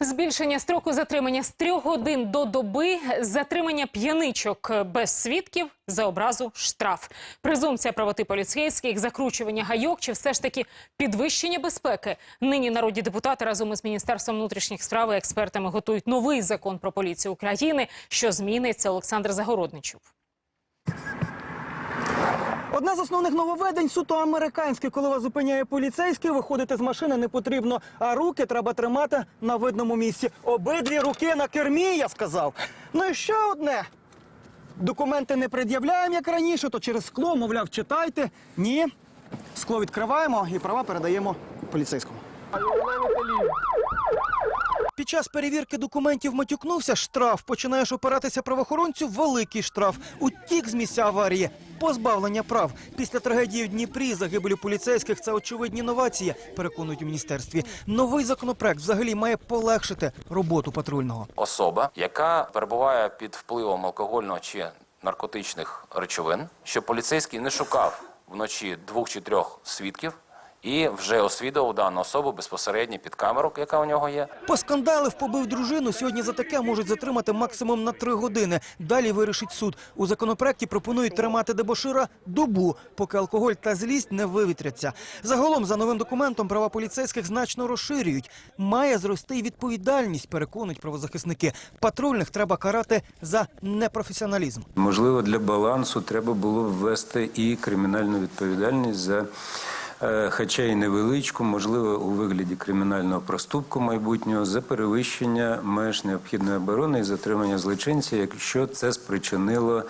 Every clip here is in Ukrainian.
Збільшення строку затримання з трьох годин до доби, затримання п'яничок без свідків за образу штраф. Презумпція правоти поліцейських, закручування гайок чи все ж таки підвищення безпеки. Нині народні депутати разом із Міністерством внутрішніх справ і експертами готують новий закон про поліцію України, що зміниться Олександр Загородничук. Одне з основних нововведень суто американське. Коли вас зупиняє поліцейський, виходити з машини не потрібно, а руки треба тримати на видному місці. Обидві руки на кермі, я сказав. Ну і ще одне. Документи не пред'являємо, як раніше, то через скло, мовляв, читайте. Ні. Скло відкриваємо і права передаємо поліцейському. Під час перевірки документів матюкнувся штраф. Починаєш опиратися правоохоронцю великий штраф. Утік з місця аварії. Позбавлення прав. Після трагедії в Дніпрі загибелі поліцейських це очевидні новації, переконують у міністерстві. Новий законопроект взагалі має полегшити роботу патрульного. особа, яка перебуває під впливом алкогольного чи наркотичних речовин, щоб поліцейський не шукав вночі двох чи трьох свідків і вже освідував дану особу безпосередньо під камеру, яка у нього є. Поскандалив, побив дружину. Сьогодні за таке можуть затримати максимум на три години. Далі вирішить суд. У законопроекті пропонують тримати дебошира добу, поки алкоголь та злість не вивітряться. Загалом, за новим документом, права поліцейських значно розширюють. Має зрости й відповідальність, переконують правозахисники. Патрульних треба карати за непрофесіоналізм. Можливо, для балансу треба було ввести і кримінальну відповідальність за, хоча й невеличку, можливо, у вигляді кримінального проступку майбутнього за перевищення меж необхідної оборони і затримання злочинця, якщо це спричинило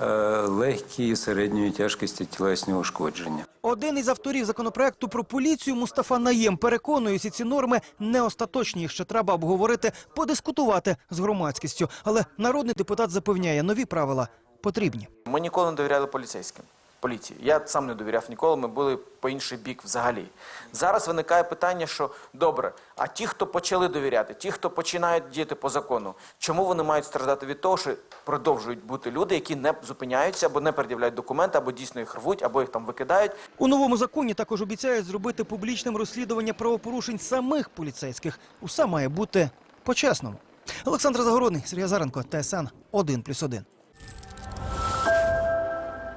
е, легкі і середньої тяжкості тілесні ушкодження. Один із авторів законопроекту про поліцію Мустафа Наєм переконує, що ці норми не остаточні. Їх ще треба обговорити, подискутувати з громадськістю. Але народний депутат запевняє, нові правила потрібні. Ми ніколи не довіряли поліцейським. Поліції. Я сам не довіряв ніколи, ми були по інший бік взагалі. Зараз виникає питання, що добре, а ті, хто почали довіряти, ті, хто починають діяти по закону, чому вони мають страждати від того, що продовжують бути люди, які не зупиняються або не пред'являють документи, або дійсно їх рвуть, або їх там викидають. У новому законі також обіцяють зробити публічним розслідування правопорушень самих поліцейських. Усе має бути по-чесному. Олександр Загородний, Сергій Азаренко, ТСН 1+,1.